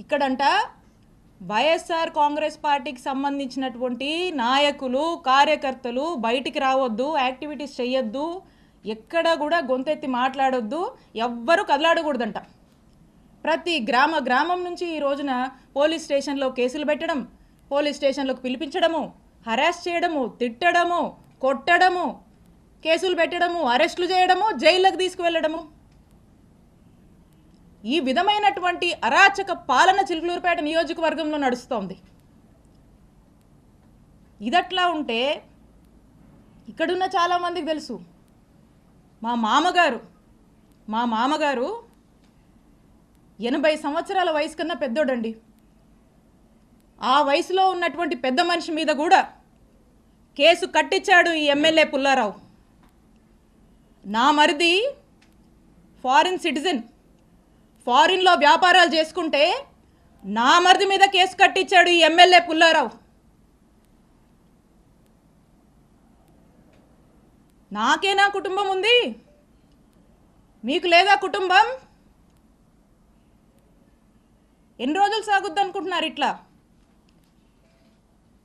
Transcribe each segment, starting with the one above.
ఇక్కడంట వైఎస్ఆర్ కాంగ్రెస్ పార్టీకి సంబంధించినటువంటి నాయకులు కార్యకర్తలు బయటికి రావద్దు యాక్టివిటీస్ చేయొద్దు ఎక్కడ కూడా గొంతెత్తి మాట్లాడొద్దు ఎవ్వరూ కదలాడకూడదంట. ప్రతి గ్రామ గ్రామం నుంచి ఈ రోజున పోలీస్ స్టేషన్లో కేసులు పెట్టడం పోలీస్ స్టేషన్లోకి పిలిపించడము హరాస్ చేయడము తిట్టడము కొట్టడము కేసులు పెట్టడము అరెస్టులు చేయడము జైళ్ళకు తీసుకువెళ్ళడము. ఈ విధమైనటువంటి అరాచక పాలన చిలుకలూరుపేట నియోజకవర్గంలో నడుస్తోంది. ఇదట్లా ఉంటే ఇక్కడున్న చాలామందికి తెలుసు. మా మామగారు మా మామగారు ఎనభై సంవత్సరాల వయసు కన్నా పెద్దోడండి. ఆ వయసులో ఉన్నటువంటి పెద్ద మనిషి మీద కూడా కేసు కట్టించాడు ఈ ఎమ్మెల్యే పుల్లారావు. నా మరిది ఫారిన్ సిటిజన్. ఫారిన్లో వ్యాపారాలు చేసుకుంటే నా మరిది మీద కేసు కట్టించాడు ఈ ఎమ్మెల్యే పుల్లారావు. నాకేనా కుటుంబం ఉంది. మీకు లేదా కుటుంబం? ఎన్ని రోజులు సాగుద్ది అనుకుంటున్నారు ఇట్లా?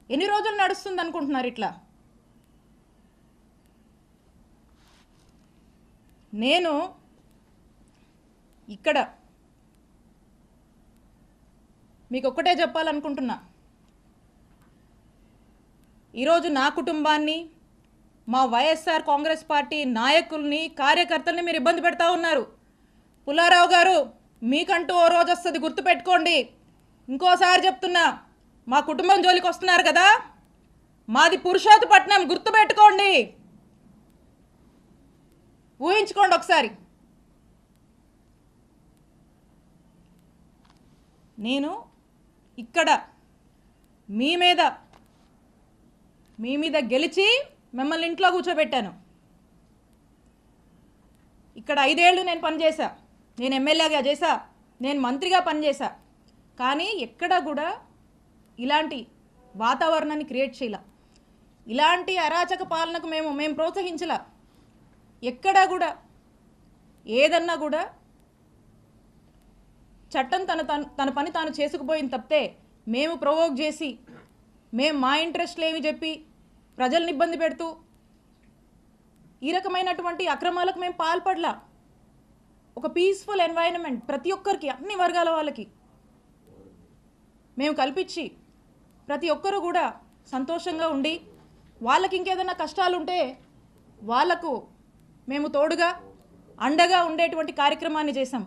ఎన్ని రోజులు నడుస్తుంది అనుకుంటున్నారు ఇట్లా? నేను ఇక్కడ మీకు ఒక్కటే చెప్పాలనుకుంటున్నా. ఈరోజు నా కుటుంబాన్ని మా వైఎస్ఆర్ కాంగ్రెస్ పార్టీ నాయకుల్ని కార్యకర్తల్ని మీరు ఇబ్బంది పెడతా ఉన్నారు. పుల్లారావు గారు మీకంటూ ఓ రోజు వస్తుంది గుర్తుపెట్టుకోండి. ఇంకోసారి చెప్తున్నా మా కుటుంబం జోలికి వస్తున్నారు కదా? మాది పురుషోత్పట్నం గుర్తుపెట్టుకోండి. ఊహించుకోండి ఒకసారి. నేను ఇక్కడ మీ మీద మీ మీద గెలిచి మిమ్మల్ని ఇంట్లో కూర్చోబెట్టాను. ఇక్కడ ఐదేళ్ళు నేను పనిచేశా. నేను ఎమ్మెల్యేగా చేశా. నేను మంత్రిగా పనిచేశా. కానీ ఎక్కడ కూడా ఇలాంటి వాతావరణాన్ని క్రియేట్ చేయాల. ఇలాంటి అరాచక పాలనకు మేము మేము ప్రోత్సహించలా. ఎక్కడా కూడా ఏదన్నా కూడా చట్టం తన తన తన పని తాను చేసుకుపోయింది తప్పితే మేము ప్రొవోక్ చేసి మేము మా ఇంట్రెస్ట్లు ఏమి చెప్పి ప్రజల్ని ఇబ్బంది పెడుతూ ఈ రకమైనటువంటి అక్రమాలకు మేము పాల్పడలా. ఒక పీస్ఫుల్ ఎన్వైరన్మెంట్ ప్రతి ఒక్కరికి అన్ని వర్గాల వాళ్ళకి మేము కల్పించి ప్రతి ఒక్కరు కూడా సంతోషంగా ఉండి వాళ్ళకి ఇంకేదైనా కష్టాలు ఉంటే వాళ్ళకు మేము తోడుగా అండగా ఉండేటువంటి కార్యక్రమాన్ని చేశాం.